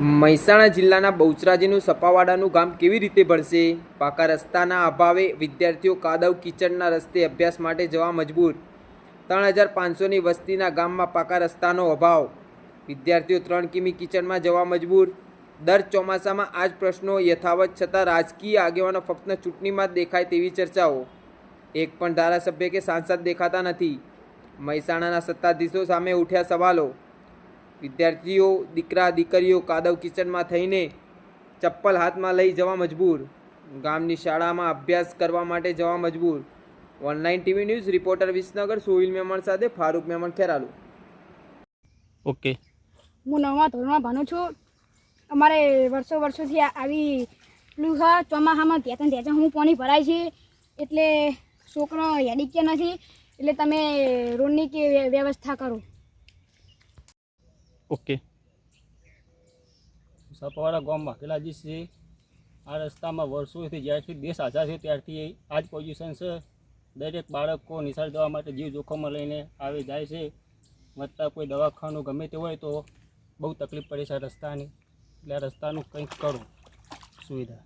મહેસાણા જિલ્લાના બહુચરાજીનું સપાવાડાનું ગામ કેવી રીતે ભરશે પાકા રસ્તાના અભાવે વિદ્યાર્થીઓ કાદવ કિચડના રસ્તે અભ્યાસ માટે જવા મજબૂર. ત્રણ હજાર પાંચસોની વસ્તીના ગામમાં પાકા રસ્તાનો અભાવ. વિદ્યાર્થીઓ ત્રણ કિમી કિચડમાં જવા મજબૂર. દર ચોમાસામાં આ જ પ્રશ્નો યથાવત છતાં રાજકીય આગેવાનો ફક્ત ચૂંટણીમાં જ દેખાય તેવી ચર્ચાઓ. એક પણ ધારાસભ્ય કે સાંસદ દેખાતા નથી. મહેસાણાના સત્તાધીશો સામે ઉઠ્યા સવાલો. વિદ્યાર્થીઓ દીકરા દીકરીઓ કાદવ કિચનમાં થઈને ચપ્પલ હાથમાં લઈ જવા મજબૂર. ગામની શાળામાં અભ્યાસ કરવા માટે જવા મજબૂર. Online TV news reporter Visnagar Sohil Memon સાથે ફારૂક મેમણ ખેરાલુ. ઓકે. હું નવમા ધોરણમાં ભણું છું. અમારે વર્ષો વર્ષોથી આ- આવી લુહા ચોમાસામાં ત્યાં ત્યાં હું પાણી ભરાય છે. એટલે છોકરો હેડી કે નથી. એટલે તમે રોડની કે વ્યવસ્થા કરો. ઓકે. સપવાડા ગામમાં પેલાજી છે? આ રસ્તામાં વર્ષોથી જ્યારથી દેશ આઝાદ થયો, ત્યારથી આ જ પોઝિશન છે. દરેક બાળકો નિશાળ જવા માટે જીવ જોખમમાં લઈને આવી, જાય છે. વધતા કોઈ દવાખાનું ગમે તે હોય તો બહુ તકલીફ પડે છે આ રસ્તાની. એટલે આ રસ્તાનું કંઈક કરો, સુવિધા.